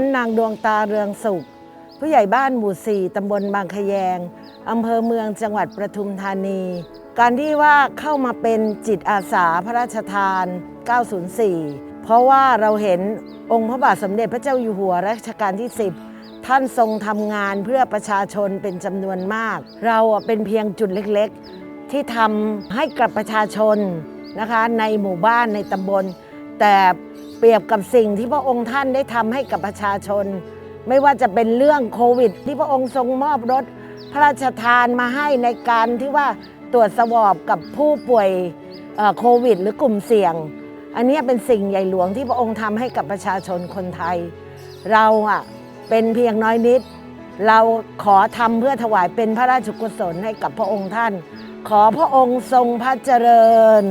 ฉันนางดวงตาเรืองสุข ผู้ใหญ่บ้านหมู่สี่ตำบลบางขยงอำเภอเมืองจังหวัดประทุมธานี การที่ว่าเข้ามาเป็นจิตอาสาพระราชทาน 904 เพราะว่าเราเห็นองค์พระบาทสมเด็จพระเจ้าอยู่หัวรัชกาลที่ 10 ท่านทรงทำงานเพื่อประชาชนเป็นจำนวนมาก เราเป็นเพียงจุดเล็กๆ ที่ทำให้กับประชาชนนะคะในหมู่บ้านในตำบล แต่ เปรียบกับสิ่งที่พระองค์ท่านได้ทำให้กับประชาชน ไม่ว่าจะเป็นเรื่องโควิด ที่พระองค์ทรงมอบรถ พระราชทานมาให้ในการที่ว่าตรวจสวอบกับผู้ป่วยโควิด หรือกลุ่มเสี่ยง อันนี้เป็นสิ่งใหญ่หลวงที่พระองค์ทำให้กับประชาชนคนไทย เราอะเป็นเพียงน้อยนิด เราขอทำเพื่อถวายเป็นพระราชกุศลให้กับพระองค์ท่าน ขอพระองค์ทรงพระเจริญ